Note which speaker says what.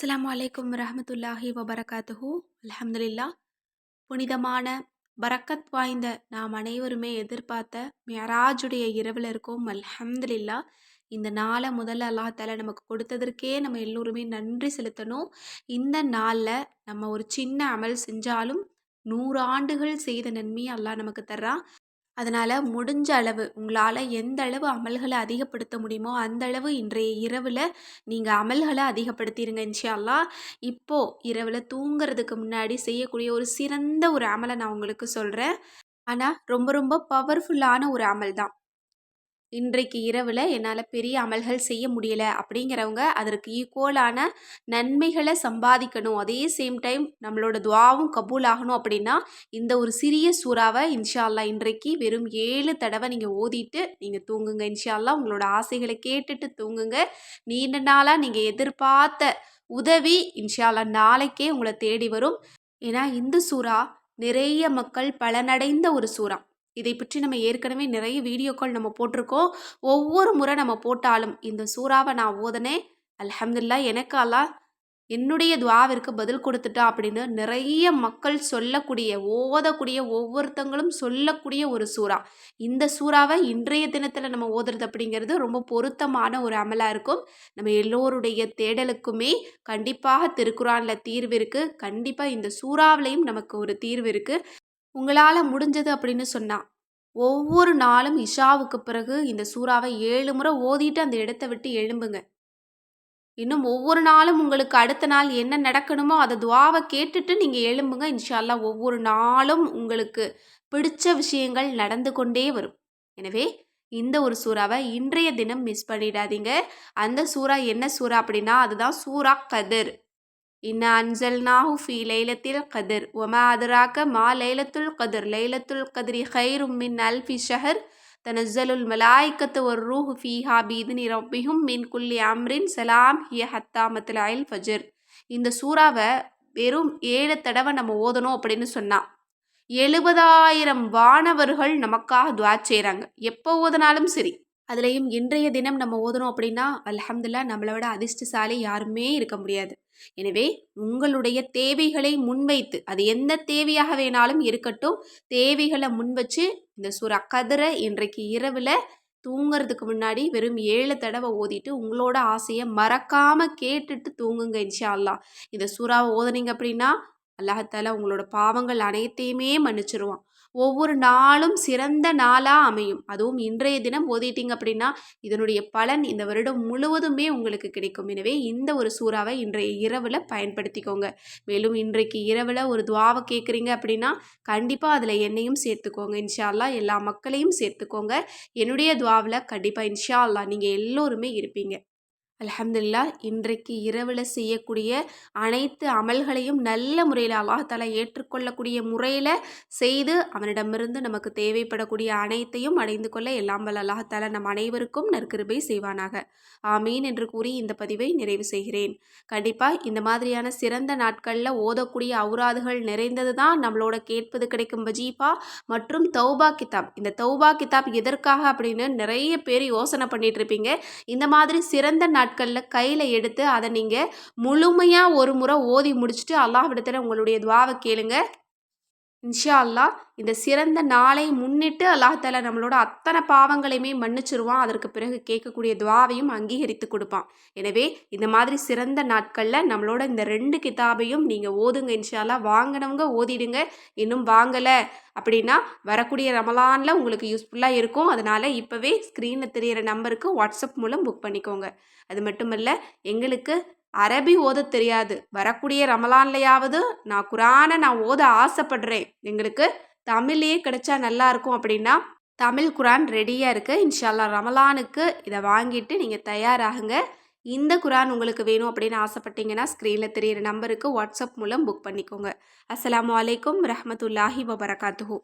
Speaker 1: அஸ்லாம் வலைக்கம் ரஹமத்துல்லாஹி வபரகாத்துஹு அலமதுல்லா புனிதமான பரக்கத் வாய்ந்த நாம் அனைவருமே எதிர்பார்த்த மியராஜுடைய இரவில் இருக்கோம். அல்ஹம்துலில்லா இந்த நாளை முதல்ல அல்லாஹால நமக்கு கொடுத்ததற்கே நம்ம எல்லோருமே நன்றி செலுத்தணும். இந்த நாளில் நம்ம ஒரு சின்ன அமல் செஞ்சாலும் நூறு ஆண்டுகள் செய்த நன்மையை அல்லாஹ் நமக்கு தர்றான் அதனால் முடிஞ்ச அளவு உங்களால் எந்த அளவு அமல்களை அதிகப்படுத்த முடியுமோ அந்த அளவு இன்றைய இரவில் நீங்கள் அமல்களை அதிகப்படுத்திடுங்க இன்ஷா இப்போது இரவில் தூங்குறதுக்கு முன்னாடி செய்யக்கூடிய ஒரு சிறந்த ஒரு அமலை நான் உங்களுக்கு சொல்கிறேன் ஆனால் ரொம்ப ரொம்ப பவர்ஃபுல்லான ஒரு அமல் தான் இன்றைக்கு இரவில் என்னால் பெரிய அமல்கள் செய்ய முடியலை அப்படிங்கிறவங்க அதற்கு ஈக்குவலான நன்மைகளை சம்பாதிக்கணும். அதே சேம் டைம் நம்மளோட துவாவும் கபூல் ஆகணும் அப்படின்னா இந்த ஒரு சிறிய சூறாவை இன்ஷால்லா இன்றைக்கு வெறும் ஏழு தடவை நீங்கள் ஓதிட்டு நீங்கள் தூங்குங்க. இன்ஷால்லா உங்களோட ஆசைகளை கேட்டுட்டு தூங்குங்க. நீண்ட நாளாக நீங்கள் எதிர்பார்த்த உதவி இன்ஷால்லா நாளைக்கே உங்களை தேடி வரும். ஏன்னா இந்த சூறா நிறைய மக்கள் பலனடைந்த ஒரு சூறா. இதை பற்றி நம்ம ஏற்கனவே நிறைய வீடியோக்கள் நம்ம போட்டிருக்கோம். ஒவ்வொரு முறை நம்ம போட்டாலும் இந்த சூறாவை நான் ஓதனேன். அலமதுல்லா எனக்கு அல்லா என்னுடைய துவாவிற்கு பதில் கொடுத்துட்டா அப்படின்னு நிறைய மக்கள் சொல்லக்கூடிய ஓதக்கூடிய ஒவ்வொருத்தங்களும் சொல்லக்கூடிய ஒரு சூறா. இந்த சூறாவை இன்றைய தினத்தில் நம்ம ஓதுறது அப்படிங்கிறது ரொம்ப பொருத்தமான ஒரு அமலாக இருக்கும். நம்ம எல்லோருடைய தேடலுக்குமே கண்டிப்பாக திருக்குறானில் தீர்வு இருக்குது கண்டிப்பாக இந்த சூறாவிலையும் நமக்கு ஒரு தீர்வு இருக்குது உங்களால் முடிஞ்சது அப்படின்னு சொன்னால் ஒவ்வொரு நாளும் இஷாவுக்கு பிறகு இந்த சூறாவை ஏழு முறை ஓதிட்டு அந்த இடத்த விட்டு எழும்புங்க. இன்னும் ஒவ்வொரு நாளும் உங்களுக்கு அடுத்த நாள் என்ன நடக்கணுமோ அதை துவாவை கேட்டுட்டு நீங்கள் எழும்புங்க. இன்ஷால்லா ஒவ்வொரு நாளும் உங்களுக்கு பிடிச்ச விஷயங்கள் நடந்து கொண்டே வரும். எனவே இந்த ஒரு சூறாவை இன்றைய தினம் மிஸ் பண்ணிடாதீங்க. அந்த சூறா என்ன சூறா அப்படின்னா அதுதான் சூறா கதிர். இன்னா அன்சல்னாஹு ஃபி லைலத்தில் கதிர் ஒமா அதுராக்க மா லைலத்துல் கதிர் லைலத்துல் கதிரி ஹைரும் மின் அல்ஃபி ஷஹர் தனஸ்ஸலுல் மலாய்க்கத்து ஒரு ரூஹ் ஃபீஹா பீதினி ரப்பிஹும் மின் குல்லி அம்ரின் சலாம் ஹிய ஹத்தாமத்தில் அயல் ஃபஜர் இந்த சூறாவை வெறும் ஏழு தடவை நம்ம ஓதணும் அப்படின்னு சொன்னான் எழுபதாயிரம் வானவர்கள் நமக்காக துவா செய்கிறாங்க எப்போ ஓதினாலும் சரி அதுலேயும் இன்றைய தினம் நம்ம ஓதணும் அப்படின்னா அலமதுல்லா நம்மளை விட அதிர்ஷ்டசாலி யாருமே இருக்க முடியாது. எனவே உங்களுடைய தேவைகளை முன்வைத்து அது எந்த தேவையாக வேணாலும் இருக்கட்டும் தேவைகளை முன்வச்சு இந்த சூறா கதிரை இன்றைக்கு இரவில் தூங்கிறதுக்கு முன்னாடி வெறும் ஏழு தடவை ஓதிட்டு உங்களோட ஆசையை மறக்காமல் கேட்டுட்டு தூங்குங்க இன்ஷா அல்லா இந்த சூறாவை ஓதுனீங்க அப்படின்னா அல்லாஹத்தால உங்களோட பாவங்கள் அனைத்தையுமே மன்னிச்சிருவான். ஒவ்வொரு நாளும் சிறந்த நாளாக அமையும். அதுவும் இன்றைய தினம் ஓதிட்டீங்க அப்படின்னா இதனுடைய பலன் இந்த வருடம் முழுவதுமே உங்களுக்கு கிடைக்கும். எனவே இந்த ஒரு சூறாவை இன்றைய இரவில் பயன்படுத்திக்கோங்க. மேலும் இன்றைக்கு இரவில் ஒரு துவாவை கேட்குறீங்க அப்படின்னா கண்டிப்பாக அதில் என்னையும் சேர்த்துக்கோங்க. இன்ஷால்லா எல்லா மக்களையும் சேர்த்துக்கோங்க. என்னுடைய துவாவில் கண்டிப்பாக இன்ஷா அல்லா நீங்கள் எல்லோருமே இருப்பீங்க. அலமதுல்லா இன்றைக்கு இரவில் செய்யக்கூடிய அனைத்து அமல்களையும் நல்ல முறையில் அல்லாஹால ஏற்றுக்கொள்ளக்கூடிய முறையில் செய்து அவனிடமிருந்து நமக்கு தேவைப்படக்கூடிய அனைத்தையும் அடைந்து கொள்ள எல்லாம் வல்ல அல்லாஹால நம் அனைவருக்கும் நற்கிருபை செய்வானாக. ஆமீன் என்று கூறி இந்த பதிவை நிறைவு செய்கிறேன். கண்டிப்பாக இந்த மாதிரியான சிறந்த நாட்களில் ஓதக்கூடிய அவுராதுகள் நிறைந்தது தான் நம்மளோட கேட்பது கிடைக்கும் வஜீஃபா மற்றும் தௌபா கிதாப். இந்த தௌபா கிதாப் எதற்காக அப்படின்னு நிறைய பேர் யோசனை பண்ணிட்டு இருப்பீங்க. இந்த மாதிரி சிறந்த நாட் நாட்களில் கையில் எடுத்து அதை நீங்கள் முழுமையாக ஒரு முறை ஓதி முடிச்சுட்டு அல்லாஹ்விடத்தில் உங்களுடைய துவாவை கேளுங்க. இன்ஷா அல்லா இந்த சிறந்த நாளை முன்னிட்டு அல்லாஹால நம்மளோட அத்தனை பாவங்களையுமே மன்னிச்சிருவான். அதற்கு பிறகு கேட்கக்கூடிய துவாவையும் அங்கீகரித்து கொடுப்பான். எனவே இந்த மாதிரி சிறந்த நாட்களில் நம்மளோட இந்த ரெண்டு கிதாபையும் நீங்கள் ஓதுங்க. இன்ஷால்லா வாங்கினவங்க ஓதிடுங்க. இன்னும் வாங்கலை அப்படின்னா வரக்கூடிய ரமலானில் உங்களுக்கு யூஸ்ஃபுல்லாக இருக்கும். அதனால் இப்போவே ஸ்க்ரீனில் தெரிகிற நம்பருக்கு வாட்ஸ்அப் மூலம் புக் பண்ணிக்கோங்க. அது மட்டும் இல்லை எங்களுக்கு அரபி ஓத தெரியாது. வரக்கூடிய ரமலான்லையாவது நான் குரானை நான் ஓத ஆசைப்படுறேன். எங்களுக்கு தமிழ்லேயே கிடைச்சா நல்லா இருக்கும் அப்படின்னா தமிழ் குரான் ரெடியாக இருக்குது இன்ஷால்லா ரமலானுக்கு இதை வாங்கிட்டு நீங்கள் தயாராகுங்க. இந்த குரான் உங்களுக்கு வேணும் அப்படின்னு ஆசைப்பட்டீங்கன்னா ஸ்க்ரீனில் தெரியிற நம்பருக்கு வாட்ஸ்அப் மூலம் புக் பண்ணிக்கோங்க. அஸ்லாம் வலைக்கம் ரஹமத்துல்லாஹி வபரகாத்துஹூ.